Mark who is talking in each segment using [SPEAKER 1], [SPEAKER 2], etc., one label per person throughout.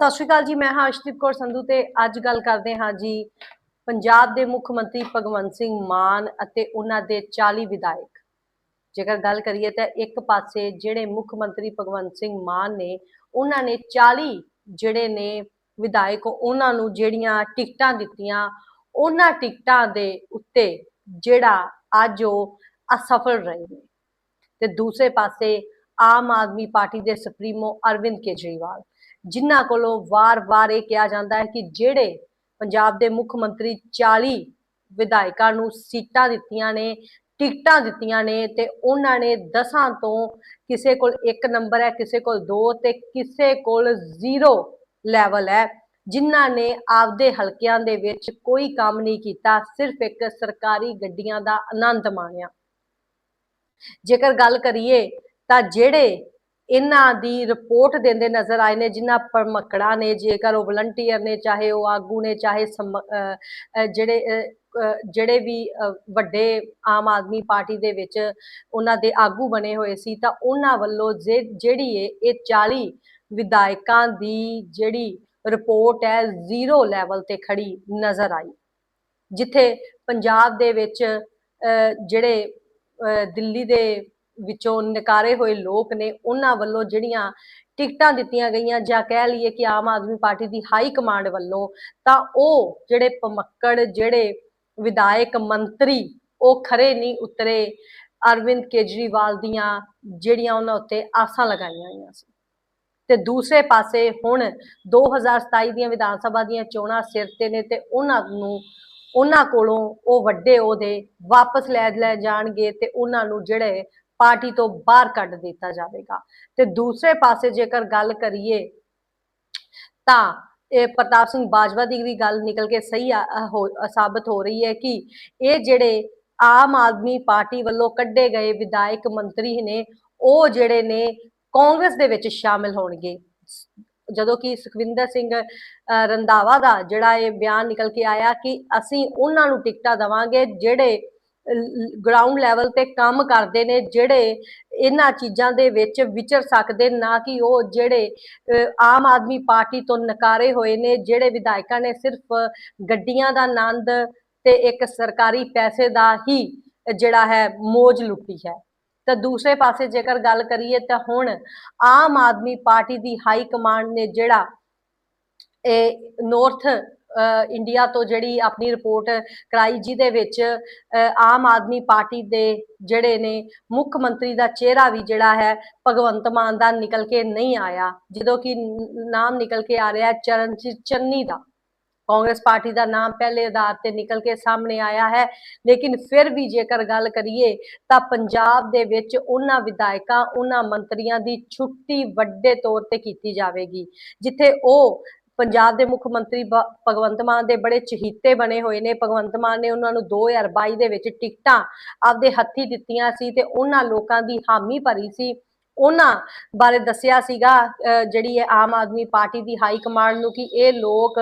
[SPEAKER 1] ਸਤਿ ਸ਼੍ਰੀ ਅਕਾਲ ਜੀ, ਮੈਂ ਹਾਂ ਅਰਸ਼ਦੀਪ ਕੌਰ ਸੰਧੂ ਤੇ ਅੱਜ ਗੱਲ ਕਰਦੇ ਹਾਂ ਜੀ ਪੰਜਾਬ ਦੇ ਮੁੱਖ ਮੰਤਰੀ ਭਗਵੰਤ ਸਿੰਘ ਮਾਨ ਅਤੇ ਉਹਨਾਂ ਦੇ 40 ਵਿਧਾਇਕ। ਜੇਕਰ ਗੱਲ ਕਰੀਏ ਤਾਂ ਇੱਕ ਪਾਸੇ ਜਿਹੜੇ ਮੁੱਖ ਮੰਤਰੀ ਭਗਵੰਤ ਸਿੰਘ ਮਾਨ ਨੇ, ਉਹਨਾਂ ਨੇ 40 ਜਿਹੜੇ ਨੇ ਵਿਧਾਇਕ, ਉਹਨਾਂ ਨੂੰ ਜਿਹੜੀਆਂ ਟਿਕਟਾਂ ਦਿੱਤੀਆਂ, ਉਹਨਾਂ ਟਿਕਟਾਂ ਦੇ ਉੱਤੇ ਜਿਹੜਾ ਅੱਜ ਉਹ ਅਸਫਲ ਰਹੇ ਨੇ। ਤੇ ਦੂਸਰੇ ਪਾਸੇ ਆਮ ਆਦਮੀ ਪਾਰਟੀ ਦੇ ਸੁਪਰੀਮੋ ਅਰਵਿੰਦ ਕੇਜਰੀਵਾਲ। ਜਿਨ੍ਹਾਂ ਕੋਲੋਂ ਵਾਰ-ਵਾਰ ਇਹ ਕਿਹਾ ਜਾਂਦਾ ਹੈ ਕਿ ਜਿਹੜੇ ਪੰਜਾਬ ਦੇ ਮੁੱਖ ਮੰਤਰੀ 40 ਵਿਧਾਇਕਾਂ ਨੂੰ ਸੀਟਾਂ ਦਿੱਤੀਆਂ ਨੇ, ਟਿਕਟਾਂ ਦਿੱਤੀਆਂ ਨੇ ਤੇ ਉਹਨਾਂ ਨੇ 10 ਤੋਂ ਕਿਸੇ ਕੋਲ 1 ਨੰਬਰ ਹੈ, ਕਿਸੇ ਕੋਲ 2 ਤੇ ਕਿਸੇ ਕੋਲ 0 ਲੈਵਲ ਹੈ, ਜਿਨ੍ਹਾਂ ਨੇ ਆਪਦੇ ਹਲਕਿਆਂ ਦੇ ਵਿੱਚ ਕੋਈ ਕੰਮ ਨਹੀਂ ਕੀਤਾ, ਸਿਰਫ ਇੱਕ ਸਰਕਾਰੀ ਗੱਡੀਆਂ ਦਾ ਆਨੰਦ ਮਾਣਿਆ। ਜੇਕਰ ਗੱਲ ਕਰੀਏ ਤਾਂ ਜਿਹੜੇ ਇਹਨਾਂ ਦੀ ਰਿਪੋਰਟ ਦਿੰਦੇ ਨਜ਼ਰ ਆਏ ਨੇ, ਜਿਨ੍ਹਾਂ ਪਰਮਕੜਾ ਨੇ, ਜੇਕਰ ਉਹ ਵਲੰਟੀਅਰ ਨੇ, ਚਾਹੇ ਉਹ ਆਗੂ ਨੇ, ਚਾਹੇ ਸਮ- ਜਿਹੜੇ ਜਿਹੜੇ ਵੀ ਵੱਡੇ ਆਮ ਆਦਮੀ ਪਾਰਟੀ ਦੇ ਵਿੱਚ ਉਹਨਾਂ ਦੇ ਆਗੂ ਬਣੇ ਹੋਏ ਸੀ, ਤਾਂ ਉਹਨਾਂ ਵੱਲੋਂ ਜੇ- ਜਿਹੜੀ ਇਹ ਇਹ 40 ਵਿਧਾਇਕਾਂ ਦੀ ਜਿਹੜੀ ਰਿਪੋਰਟ ਹੈ, ਜ਼ੀਰੋ ਲੈਵਲ ਤੇ ਖੜੀ ਨਜ਼ਰ ਆਈ, ਜਿੱਥੇ ਪੰਜਾਬ ਦੇ ਵਿੱਚ ਜਿਹੜੇ ਦਿੱਲੀ ਦੇ ਵਿੱਚੋਂ ਨਕਾਰੇ ਹੋਏ ਲੋਕ ਨੇ, ਉਹਨਾਂ ਵੱਲੋਂ ਜਿਹੜੀਆਂ ਟਿਕਟਾਂ ਦਿੱਤੀਆਂ ਗਈਆਂ ਜਾਂ ਕਹਿ ਲਈਏ ਕਿ ਆਮ ਆਦਮੀ ਪਾਰਟੀ ਦੀ ਹਾਈ ਕਮਾਂਡ ਵੱਲੋਂ, ਤਾਂ ਉਹ ਜਿਹੜੇ ਪਮੱਕੜ, ਜਿਹੜੇ ਵਿਧਾਇਕ, ਮੰਤਰੀ, ਉਹ ਖਰੇ ਨਹੀਂ ਉਤਰੇ। ਅਰਵਿੰਦ ਕੇਜਰੀਵਾਲ ਦੀਆਂ ਜਿਹੜੀਆਂ ਉਹਨਾਂ ਉੱਤੇ ਆਸਾਂ ਲਗਾਈਆਂ ਹੋਈਆਂ ਸੀ। ਤੇ ਦੂਸਰੇ ਪਾਸੇ ਹੁਣ 2027 ਦੀਆਂ ਵਿਧਾਨ ਸਭਾ ਦੀਆਂ ਚੋਣਾਂ ਸਿਰ ਤੇ ਨੇ ਤੇ ਉਹਨਾਂ ਨੂੰ, ਉਹਨਾਂ ਕੋਲੋਂ ਉਹ ਵੱਡੇ ਉਹਦੇ ਵਾਪਸ ਲੈ ਲੈ ਜਾਣਗੇ ਤੇ ਉਹਨਾਂ ਨੂੰ ਜਿਹੜੇ ਪਾਰਟੀ ਤੋਂ ਬਾਹਰ ਕੱਢ ਦਿੱਤਾ ਜਾਵੇਗਾ। ਤੇ ਦੂਸਰੇ ਪਾਸੇ ਜੇਕਰ ਗੱਲ ਕਰੀਏ ਤਾਂ ਇਹ ਪ੍ਰਤਾਪ ਸਿੰਘ ਬਾਜਵਾ ਦੀ ਵੀ ਗੱਲ ਨਿਕਲ ਕੇ ਸਹੀ ਸਾਬਤ ਹੋ ਰਹੀ ਹੈ ਕਿ ਇਹ ਜਿਹੜੇ ਆਮ ਆਦਮੀ ਪਾਰਟੀ ਵੱਲੋਂ ਕੱਢੇ ਗਏ ਵਿਧਾਇਕ ਮੰਤਰੀ ਨੇ ਉਹ ਜਿਹੜੇ ਨੇ ਕਾਂਗਰਸ ਦੇ ਵਿੱਚ ਸ਼ਾਮਿਲ ਹੋਣਗੇ। ਜਦੋਂ ਕਿ ਸੁਖਵਿੰਦਰ ਸਿੰਘ ਅ, ਰੰਧਾਵਾ ਦਾ ਜਿਹੜਾ ਇਹ ਬਿਆਨ ਨਿਕਲ ਕੇ ਆਇਆ ਕਿ ਅਸੀਂ ਉਹਨਾਂ ਨੂੰ ਟਿਕਟਾਂ ਦਵਾਂਗੇ ਜਿਹੜੇ ਗਰਾਊਂਡ ਲੈਵਲ ਤੇ ਕੰਮ ਕਰਦੇ ਨੇ, ਜਿਹੜੇ ਇਹਨਾਂ ਚੀਜ਼ਾਂ ਦੇ ਵਿੱਚ ਵਿਚਰ ਸਕਦੇ, ਨਾ ਕਿ ਉਹ ਜਿਹੜੇ ਆਮ ਆਦਮੀ ਪਾਰਟੀ ਤੋਂ ਨਕਾਰੇ ਹੋਏ ਨੇ, ਜਿਹੜੇ ਵਿਧਾਇਕਾਂ ਨੇ ਸਿਰਫ ਗੱਡੀਆਂ ਦਾ ਆਨੰਦ ਤੇ ਇੱਕ ਸਰਕਾਰੀ ਪੈਸੇ ਦਾ ਹੀ ਜਿਹੜਾ ਹੈ ਮੋਜ ਲੁੱਟੀ ਹੈ। ਤਾਂ ਦੂਸਰੇ ਪਾਸੇ ਜੇਕਰ ਗੱਲ ਕਰੀਏ ਤਾਂ ਹੁਣ ਆਮ ਆਦਮੀ ਪਾਰਟੀ ਦੀ ਹਾਈ ਕਮਾਂਡ ਨੇ ਜਿਹੜਾ ਇਹ ਨਾਰਥ ਇੰਡੀਆ ਤੋਂ ਜਿਹੜੀ ਆਪਣੀ ਰਿਪੋਰਟ ਕਰਾਈ, ਜਿਹਦੇ ਵਿੱਚ ਆਮ ਆਦਮੀ ਪਾਰਟੀ ਦੇ ਜਿਹੜੇ ਨੇ, ਮੁੱਖ ਮੰਤਰੀ ਦਾ ਚਿਹਰਾ ਵੀ ਜਿਹੜਾ ਹੈ, ਭਗਵੰਤ ਮਾਨ ਦਾ ਨਿਕਲ ਕੇ ਨਹੀਂ ਆਇਆ। ਜਦੋਂ ਕਿ ਨਾਮ ਨਿਕਲ ਕੇ ਆ ਰਿਹਾ ਚਰਨਜੀਤ ਚੰਨੀ ਦਾ। ਕਾਂਗਰਸ ਪਾਰਟੀ ਦਾ ਨਾਮ ਪਹਿਲੇ ਆਧਾਰ ਤੇ ਨਿਕਲ ਕੇ ਸਾਹਮਣੇ ਆਇਆ ਹੈ। ਲੇਕਿਨ ਫਿਰ ਵੀ ਜੇਕਰ ਗੱਲ ਕਰੀਏ, ਤਾਂ ਪੰਜਾਬ ਦੇ ਵਿੱਚ ਉਹਨਾਂ ਵਿਧਾਇਕਾਂ, ਉਹਨਾਂ ਮੰਤਰੀਆਂ ਦੀ ਛੁੱਟੀ ਵੱਡੇ ਤੌਰ ਤੇ ਕੀਤੀ ਜਾਵੇਗੀ, ਜਿੱਥੇ ਉਹ ਪੰਜਾਬ ਦੇ ਮੁੱਖ ਮੰਤਰੀ ਭਗਵੰਤ ਮਾਨ ਦੇ ਬੜੇ ਚਹੀਤੇ ਬਣੇ ਹੋਏ ਨੇ। ਭਗਵੰਤ ਮਾਨ ਨੇ ਉਹਨਾਂ ਨੂੰ 2022 ਦੇ ਵਿੱਚ ਟਿਕਟਾਂ ਆਪਦੇ ਹੱਥੀ ਦਿੱਤੀਆਂ ਸੀ ਤੇ ਉਹਨਾਂ ਲੋਕਾਂ ਦੀ ਹਾਮੀ ਭਰੀ ਸੀ। ਉਹਨਾਂ ਬਾਰੇ ਦੱਸਿਆ ਸੀਗਾ ਜਿਹੜੀ ਹੈ ਆਮ ਆਦਮੀ ਪਾਰਟੀ ਦੀ ਹਾਈ ਕਮਾਂਡ ਨੂੰ ਕਿ ਇਹ ਲੋਕ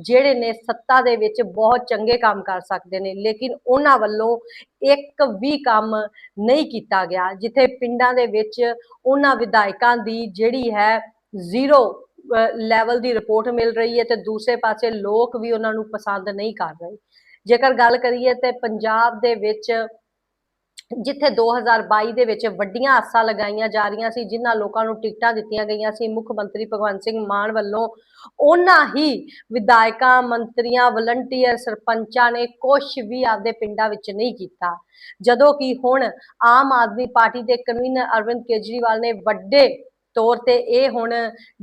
[SPEAKER 1] ਜਿਹੜੇ ਨੇ ਸੱਤਾ ਦੇ ਵਿੱਚ ਬਹੁਤ ਚੰਗੇ ਕੰਮ ਕਰ ਸਕਦੇ ਨੇ, ਲੇਕਿਨ ਉਹਨਾਂ ਵੱਲੋਂ ਇੱਕ ਵੀ ਕੰਮ ਨਹੀਂ ਕੀਤਾ ਗਿਆ, ਜਿੱਥੇ ਪਿੰਡਾਂ ਦੇ ਵਿੱਚ ਉਹਨਾਂ ਵਿਧਾਇਕਾਂ ਦੀ ਜਿਹੜੀ ਹੈ ਜ਼ੀਰੋ ਲੈਵਲ ਦੀ ਰਿਪੋਰਟ ਮਿਲ ਰਹੀ ਹੈ ਤੇ ਦੂਸਰੇ ਪਾਸੇ ਲੋਕ ਵੀ ਉਹਨਾਂ ਨੂੰ ਪਸੰਦ ਨਹੀਂ ਕਰ ਰਹੇ। ਜੇਕਰ ਗੱਲ ਕਰੀਏ ਤੇ ਪੰਜਾਬ ਦੇ ਵਿੱਚ, ਜਿੱਥੇ 2022 ਦੇ ਵਿੱਚ ਵੱਡੀਆਂ ਆਸਾਂ ਲਗਾਈਆਂ ਜਾ ਰਹੀਆਂ ਸੀ, ਜਿਨ੍ਹਾਂ ਲੋਕਾਂ ਨੂੰ ਟਿਕਟਾਂ ਦਿੱਤੀਆਂ ਗਈਆਂ ਸੀ, ਮੁੱਖ ਮੰਤਰੀ ਭਗਵੰਤ ਸਿੰਘ ਮਾਨ ਵੱਲੋਂ, ਉਹਨਾਂ ਹੀ ਵਿਧਾਇਕਾਂ, ਮੰਤਰੀਆਂ ਵਲੰਟੀਅਰ ਸਰਪੰਚਾਂ ਨੇ ਕੁਝ ਵੀ ਆਪਦੇ ਪਿੰਡਾਂ ਵਿੱਚ ਨਹੀਂ ਕੀਤਾ। ਜਦੋਂ ਕਿ ਹੁਣ ਆਮ ਆਦਮੀ ਪਾਰਟੀ ਦੇ ਕਨਵੀਨਰ ਅਰਵਿੰਦ ਕੇਜਰੀਵਾਲ ਨੇ ਵੱਡੇ ਤੌਰ ਤੇ ਇਹ ਹੁਣ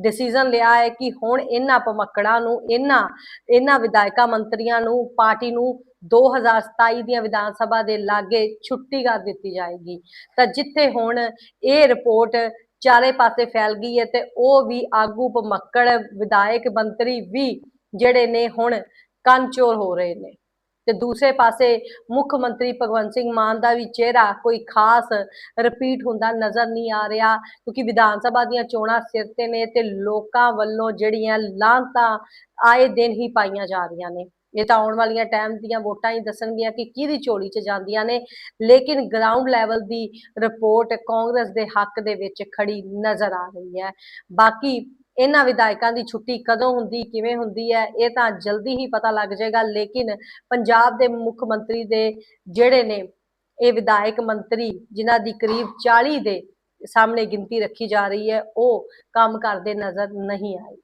[SPEAKER 1] ਡਿਸੀਜਨ ਲਿਆ ਹੈ ਕਿ ਹੁਣ ਇਹਨਾਂ ਪਮਕੜਾਂ ਨੂੰ, ਇਹਨਾਂ ਇਹਨਾਂ ਵਿਧਾਇਕਾਂ ਮੰਤਰੀਆਂ ਨੂੰ, ਪਾਰਟੀ ਨੂੰ 2027 ਦੀਆਂ ਵਿਧਾਨ ਸਭਾ ਦੇ ਲਾਗੇ ਛੁੱਟੀ ਕਰ ਦਿੱਤੀ ਜਾਏਗੀ। ਤਾਂ ਜਿੱਥੇ ਹੁਣ ਇਹ ਰਿਪੋਰਟ ਚਾਰੇ ਪਾਸੇ ਫੈਲ ਗਈ ਹੈ ਤੇ ਉਹ ਵੀ ਆਗੂ ਪਮੱਕੜ ਵਿਧਾਇਕ ਮੰਤਰੀ ਵੀ ਜਿਹੜੇ ਨੇ ਹੁਣ ਕੰਚੋਰ ਹੋ ਰਹੇ ਨੇ। ਤੇ ਦੂਸਰੇ ਪਾਸੇ ਮੁੱਖ ਮੰਤਰੀ ਭਗਵੰਤ ਸਿੰਘ ਮਾਨ ਦਾ ਵੀ ਚਿਹਰਾ ਕੋਈ ਖਾਸ ਰਿਪੀਟ ਹੁੰਦਾ ਨਜ਼ਰ ਨਹੀਂ ਆ ਰਿਹਾ, ਕਿਉਂਕਿ ਵਿਧਾਨ ਸਭਾ ਦੀਆਂ ਚੋਣਾਂ ਸਿਰ ਤੇ ਨੇ ਤੇ ਲੋਕਾਂ ਵੱਲੋਂ ਜਿਹੜੀਆਂ ਲਾਂਤਾਂ ਆਏ ਦਿਨ ਹੀ ਪਾਈਆਂ ਜਾ ਰਹੀਆਂ ਨੇ। ਇਹ ਤਾਂ ਆਉਣ ਵਾਲੀਆਂ ਟਾਈਮ ਦੀਆਂ ਵੋਟਾਂ ਹੀ ਦੱਸਣਗੀਆਂ ਕਿ ਕਿਹਦੀ ਝੋਲੀ 'ਚ ਜਾਂਦੀਆਂ ਨੇ, ਲੇਕਿਨ ਗਰਾਊਂਡ ਲੈਵਲ ਦੀ ਰਿਪੋਰਟ ਕਾਂਗਰਸ ਦੇ ਹੱਕ ਦੇ ਵਿੱਚ ਖੜੀ ਨਜ਼ਰ ਆ ਰਹੀ ਹੈ। ਬਾਕੀ ਇਹਨਾਂ ਵਿਧਾਇਕਾਂ ਦੀ ਛੁੱਟੀ ਕਦੋਂ ਹੁੰਦੀ, ਕਿਵੇਂ ਹੁੰਦੀ ਹੈ, ਇਹ ਤਾਂ ਜਲਦੀ ਹੀ ਪਤਾ ਲੱਗ ਜਾਏਗਾ। ਲੇਕਿਨ ਪੰਜਾਬ ਦੇ ਮੁੱਖ ਮੰਤਰੀ ਦੇ ਜਿਹੜੇ ਨੇ, ਇਹ ਵਿਧਾਇਕ ਮੰਤਰੀ ਜਿਨ੍ਹਾਂ ਦੀ ਕਰੀਬ 40 ਦੇ ਸਾਹਮਣੇ ਗਿਣਤੀ ਰੱਖੀ ਜਾ ਰਹੀ ਹੈ, ਉਹ ਕੰਮ ਕਰਦੇ ਨਜ਼ਰ ਨਹੀਂ ਆਏ।